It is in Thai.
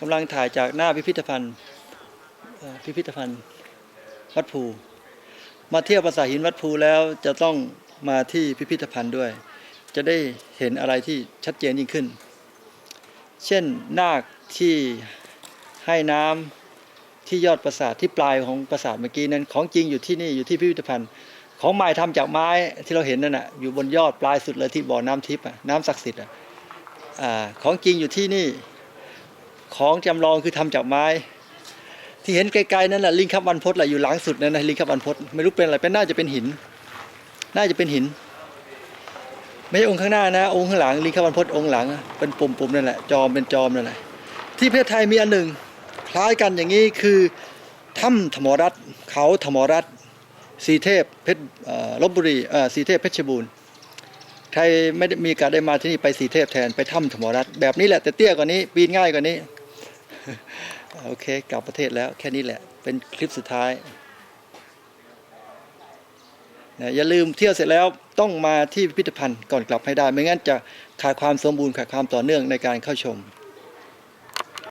กำลังถ่ายจากหน้าพิพิธภัณฑ์พิพิธภัณฑ์วัดภู มาเที่ยวปราสาหินวัดภูแล้วจะต้องมาที่พิพิธภัณฑ์ด้วย จะได้เห็นอะไรที่ชัดเจนยิ่งขึ้น เช่นนาคที่ให้น้ำที่ยอดปราสาทที่ปลายของปราสาทเมื่อกี้นั้น ของจริงอยู่ที่นี่อยู่ที่พิพิธภัณฑ์ ของใหม่ทำจากไม้ที่เราเห็นนั่นน่ะอยู่บนยอดปลายสุดเลยที่บ่อน้ำทิพย์น้ำศักดิ์สิทธิ์อะอ่าของจริงอยู่ที่นี่ ของจำลองคือทำจากไม้ ที่เห็นไกลๆนั่นแหละลิงคับวันพศแหละอยู่หลังสุดนั่นนะลิงคับวันพศไม่รู้เป็นอะไรเป็นน่าจะเป็นหิน น่าจะเป็นหิน ไม่ใช่องค์ข้างหน้านะ องค์ข้างหลังลิงคับวันพศองค์หลัง เป็นปุ่มๆนั่นแหละจอมเป็นจอมนั่นแหละที่ประเทศไทยมีอันหนึ่ง คล้ายกันอย่างนี้คือถ้ำธมรัตเขาธมรัตสีเทพเพชรลบบุรีสีเทพเพชรบูรณ์ใครไม่ได้มีกาสได้มาที่นี่ไปสีเทพแทนไปถ้ำธมรัตแบบนี้แหละแต่เตี้ยกว่านี้ปีนง่ายกว่านี้ โอเค กลับประเทศแล้วแค่นี้แหละ เป็นคลิปสุดท้ายนะอย่าลืมเที่ยวเสร็จแล้วต้องมาที่พิพิธภัณฑ์ก่อนกลับให้ได้ ไม่งั้นจะขาดความสมบูรณ์ขาดความต่อเนื่องในการเข้าชม